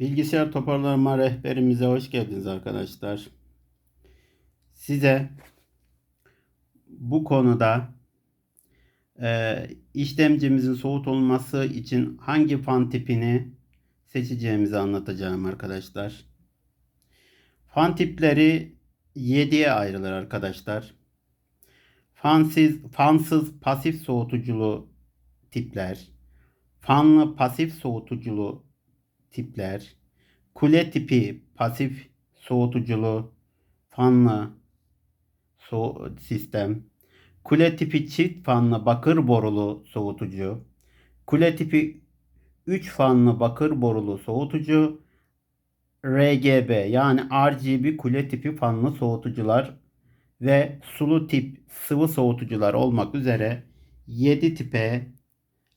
Bilgisayar toparlama rehberimize hoş geldiniz arkadaşlar. Size bu konuda e, işlemcimizin soğutulması için hangi fan tipini seçeceğimizi anlatacağım arkadaşlar. Fan tipleri 7'ye ayrılır arkadaşlar. Fansız, fansız pasif soğutuculu tipler, fanlı pasif soğutuculu tipler, kule tipi pasif soğutuculu fanlı so sistem, kule tipi çift fanlı bakır borulu soğutucu, kule tipi 3 fanlı bakır borulu soğutucu, RGB yani RGB kule tipi fanlı soğutucular ve sulu tip sıvı soğutucular olmak üzere 7 tipe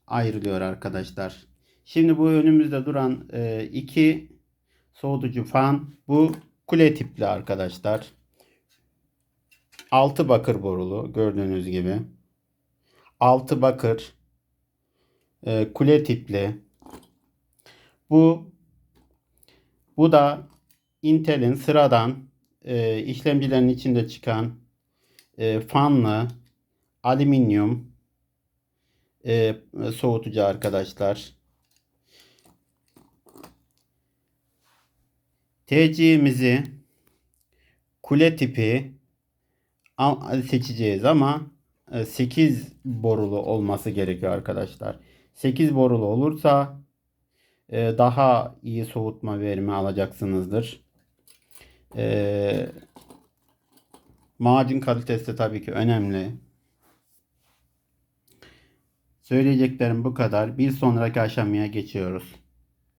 ayrılıyor arkadaşlar. Şimdi bu önümüzde duran e, iki soğutucu fan bu kule tipli arkadaşlar. Altı bakır borulu gördüğünüz gibi. Altı bakır e, kule tipli. Bu bu da Intel'in sıradan e, işlemcilerin içinde çıkan e, fanlı alüminyum e, soğutucu arkadaşlar. TC'mizi kule tipi seçeceğiz ama e, 8 borulu olması gerekiyor arkadaşlar. 8 borulu olursa e, daha iyi soğutma verimi alacaksınızdır. E, macun kalitesi de tabii ki önemli. Söyleyeceklerim bu kadar. Bir sonraki aşamaya geçiyoruz.